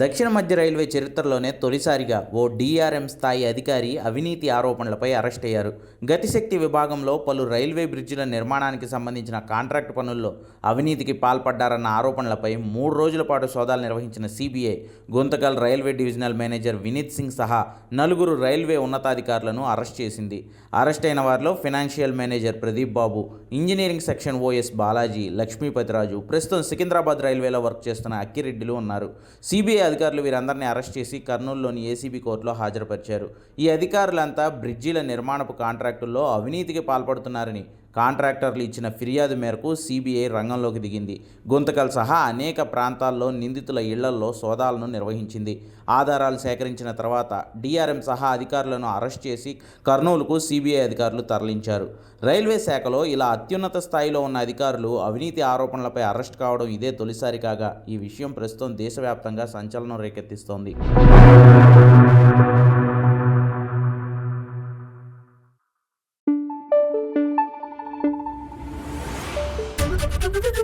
దక్షిణ మధ్య రైల్వే చరిత్రలోనే తొలిసారిగా ఓ డీఆర్ఎం స్థాయి అధికారి అవినీతి ఆరోపణలపై అరెస్ట్ అయ్యారు. గతిశక్తి విభాగంలో పలు రైల్వే బ్రిడ్జిల నిర్మాణానికి సంబంధించిన కాంట్రాక్ట్ పనుల్లో అవినీతికి పాల్పడ్డారన్న ఆరోపణలపై మూడు రోజుల పాటు సోదాలు నిర్వహించిన CBI Guntakal railway divisional manager Vineet Singh సహా నలుగురు రైల్వే ఉన్నతాధికారులను అరెస్ట్ చేసింది. అరెస్ట్ అయిన వారిలో financial manager Pradeep Babu engineering section OS Balaji Lakshmipathiraju ప్రస్తుతం సికింద్రాబాద్ రైల్వేలో వర్క్ చేస్తున్న అక్కిరెడ్డిలు ఉన్నారు. సిబిఐ అధికారులు వీరందరినీ అరెస్ట్ చేసి కర్నూలులోని ఏసీబీ కోర్టులో హాజరుపరిచారు. ఈ అధికారులంతా బ్రిడ్జిల నిర్మాణపు కాంట్రాక్టుల్లో అవినీతికి పాల్పడుతున్నారని కాంట్రాక్టర్లు ఇచ్చిన ఫిర్యాదు మేరకు సిబిఐ రంగంలోకి దిగింది. గుంతకల్ సహా అనేక ప్రాంతాల్లో నిందితుల ఇళ్ళల్లో సోదాలను నిర్వహించింది. ఆధారాలు సేకరించిన తర్వాత డిఆర్ఎం సహా అధికారులను అరెస్ట్ చేసి కర్నూలుకు సిబిఐ అధికారులు తరలించారు. రైల్వే శాఖలో ఇలా అత్యున్నత స్థాయిలో ఉన్న అధికారులు అవినీతి ఆరోపణలపై అరెస్ట్ కావడం ఇదే తొలిసారి కాగా ఈ విషయం ప్రస్తుతం దేశవ్యాప్తంగా సంచలనం రేకెత్తిస్తోంది. ハハハハ!